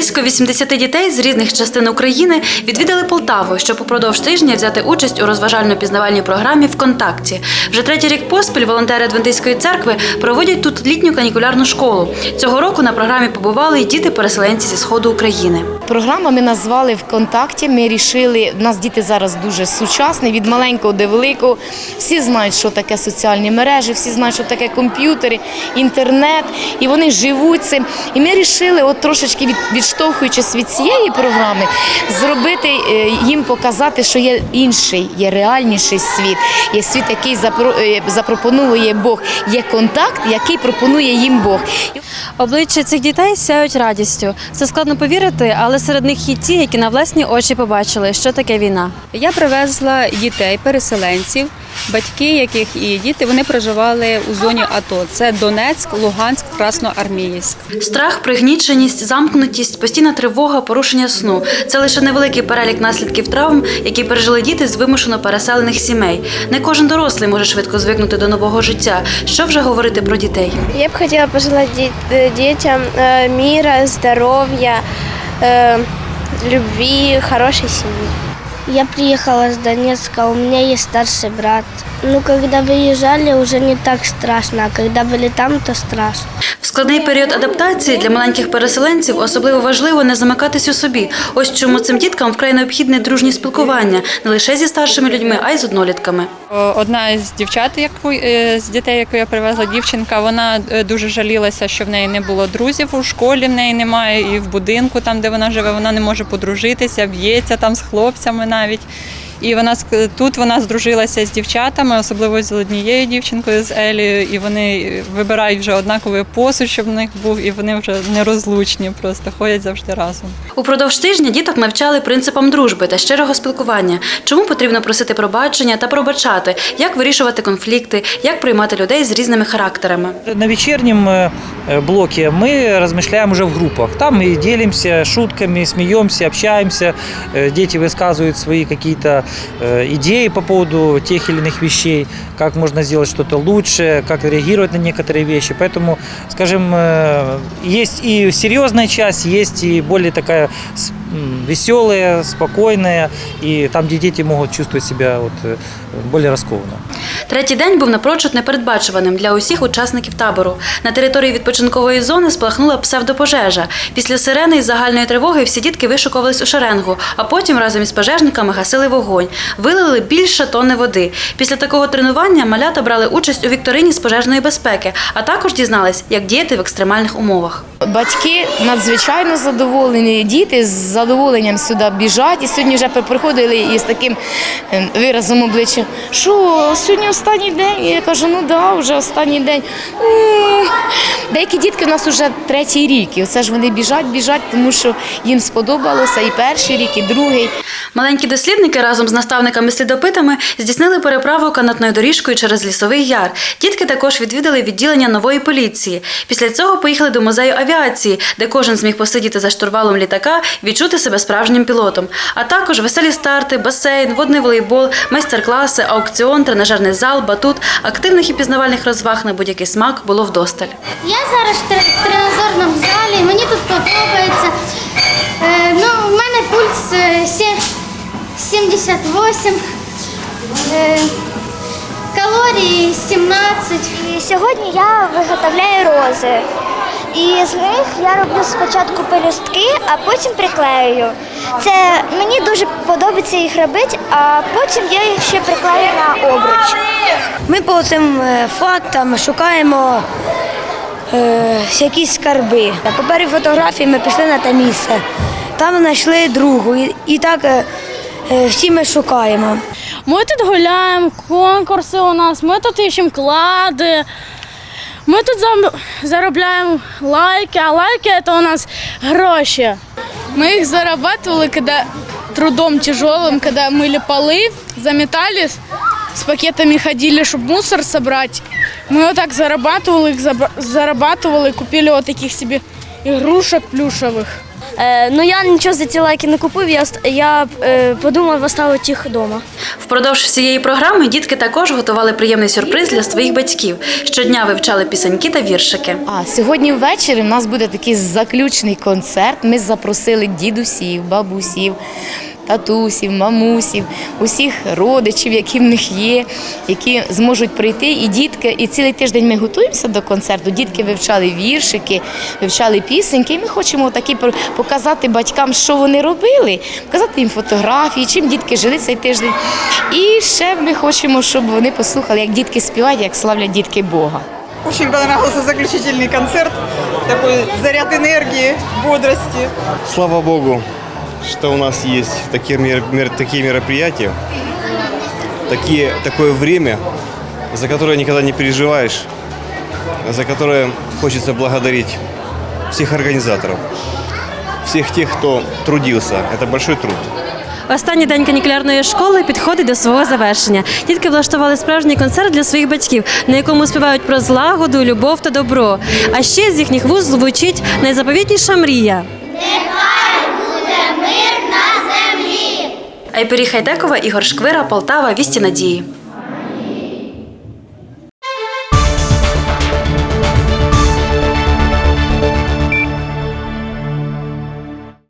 Близько 80 дітей з різних частин України відвідали Полтаву, щоб упродовж тижня взяти участь у розважально-пізнавальній програмі ВКонтакті. Вже третій рік поспіль волонтери Адвентистської церкви проводять тут літню канікулярну школу. Цього року на програмі побували й діти-переселенці зі сходу України. Програму ми назвали ВКонтакті. Ми рішили, у нас діти зараз дуже сучасні, від маленького до великого. Всі знають, що таке соціальні мережі, всі знають, що таке комп'ютери, інтернет, і вони живуть цим. І ми вирішили, от трошечки від, відштовхуючись від цієї програми, зробити е, їм показати, що є інший, є реальніший світ, є світ, який е, запропонує Бог, є контакт, який пропонує їм Бог. Обличчя цих дітей сяють радістю. Це складно повірити, але серед них є ті, які на власні очі побачили, що таке війна. Я привезла дітей, переселенців, батьки яких і діти вони проживали у зоні АТО. Це Донецьк, Луганськ, Красноарміївськ. Страх, пригніченість, замкнутість, постійна тривога, порушення сну це лише невеликий перелік наслідків травм, які пережили діти з вимушено переселених сімей. Не кожен дорослий може швидко звикнути до нового життя. Що вже говорити про дітей? Я б хотіла пожелати дітям е, міра, здоров'я, е, любви, хорошей семьи. Я приехала с Донецка, у меня есть старший брат. Ну, когда выезжали, уже не так страшно, а когда были там, то страшно. В складний період адаптації для маленьких переселенців особливо важливо не замикатись у собі. Ось чому цим діткам вкрай необхідне дружнє спілкування не лише зі старшими людьми, а й з однолітками. О, Одна з дівчат, яку е, з дітей, яку я привезла, дівчинка, вона е, дуже жалілася, що в неї не було друзів у школі, в неї немає, і в будинку, там де вона живе, вона не може подружитися, б'ється там з хлопцями навіть. І вона ск- тут вона здружилася з дівчатами, особливо з однією дівчинкою з Елією, і вони вибирають вже однаковий посуд, щоб в них був, і вони вже нерозлучні, просто ходять завжди разом. Упродовж тижня діток навчали принципам дружби та щирого спілкування, чому потрібно просити пробачення та пробачати, як вирішувати конфлікти, як приймати людей з різними характерами. На вечернем э, э, блоке мы размышляем уже в группах. Там мы делимся шутками, смеемся, общаемся. Э, Дети высказывают свои какие-то э, идеи по поводу тех или иных вещей, как можно сделать что-то лучше, как реагировать на некоторые вещи. Поэтому, скажем, э, есть и серьезная часть, есть и более такая с- м, веселая, спокойная, и там, где дети могут чувствовать себя вот, более раскованно. Третій день був напрочуд непередбачуваним для усіх учасників табору. На території відпочинкової зони спалахнула псевдопожежа. Після сирени і загальної тривоги всі дітки вишукувались у шеренгу, а потім разом із пожежниками гасили вогонь. Вилили більше тонни води. Після такого тренування малята брали участь у вікторині з пожежної безпеки, а також дізнались, як діяти в екстремальних умовах. Батьки надзвичайно задоволені, діти з задоволенням сюди біжать. І сьогодні вже приходили із таким е, виразом обличчя, що сьогодні останній день. Я кажу, ну да, вже останній день. Деякі дітки у нас вже третій рік. І оце ж вони біжать, біжать, тому що їм сподобалося і перший рік, і другий. Маленькі дослідники разом з наставниками-слідопитами здійснили переправу канатною доріжкою через лісовий яр. Дітки також відвідали відділення нової поліції. Після цього поїхали до музею авіації, де кожен зміг посидіти за штурвалом літака, відчути себе справжнім пілотом. А також веселі старти, басейн, водний волейбол, майстер-класи, аукціон, тренажерний зал, батут, активних і пізнавальних розваг на будь-який смак було вдосталь. Я зараз в тренажерному залі, мені тут подобається. Е, ну, у мене пульс е, сє- 78, е, калорії 17. Сьогодні я виготовляю рози. І з них я роблю спочатку пелюстки, а потім приклеюю. Це мені дуже подобається їх робити, а потім я їх ще приклею на обруч. Ми по цим е, фактам шукаємо е, якісь скарби. По першій фотографії ми пішли на те місце. Там знайшли другу. І, і так е, е, всі ми шукаємо. Ми тут гуляємо, конкурси у нас, ми тут іщемо клади. Ми тут зам- заробляємо лайки, а лайки це у нас гроші. Мы их зарабатывали, когда трудом тяжелым, когда мыли полы, заметались, с пакетами ходили, чтобы мусор собрать. Мы вот так зарабатывали их, заба- зарабатывали, купили вот таких себе игрушек плюшевых. Е, ну я нічого за ці лайки не купив, я, я е, подумав оставити їх вдома. Впродовж всієї програми дітки також готували приємний сюрприз для своїх батьків. Щодня вивчали пісеньки та віршики. А сьогодні ввечері в нас буде такий заключний концерт. Ми запросили дідусів, бабусів, татусів, мамусів, усіх родичів, які в них є, які зможуть прийти. І дітки, і цілий тиждень ми готуємося до концерту. Дітки вивчали віршики, вивчали пісеньки. І ми хочемо такі показати батькам, що вони робили, показати їм фотографії, чим дітки жили цей тиждень. І ще ми хочемо, щоб вони послухали, як дітки співають, як славлять дітки Бога. Очень понравился заключительный концерт, такой заряд энергии, бодрости. Слава Богу, что у нас есть такие, мер- мер- такие мероприятия, такие, такое время, за которое никогда не переживаешь, за которое хочется благодарить всех организаторов, всех тех, кто трудился. Это большой труд. Останній день канікулярної школи підходить до свого завершення. Дітки влаштували справжній концерт для своїх батьків, на якому співають про злагоду, любов та добро. А ще з їхніх вуз звучить найзаповітніша мрія. Айпері Хайдекова, Ігор Шквира, Полтава, Вісті Надії.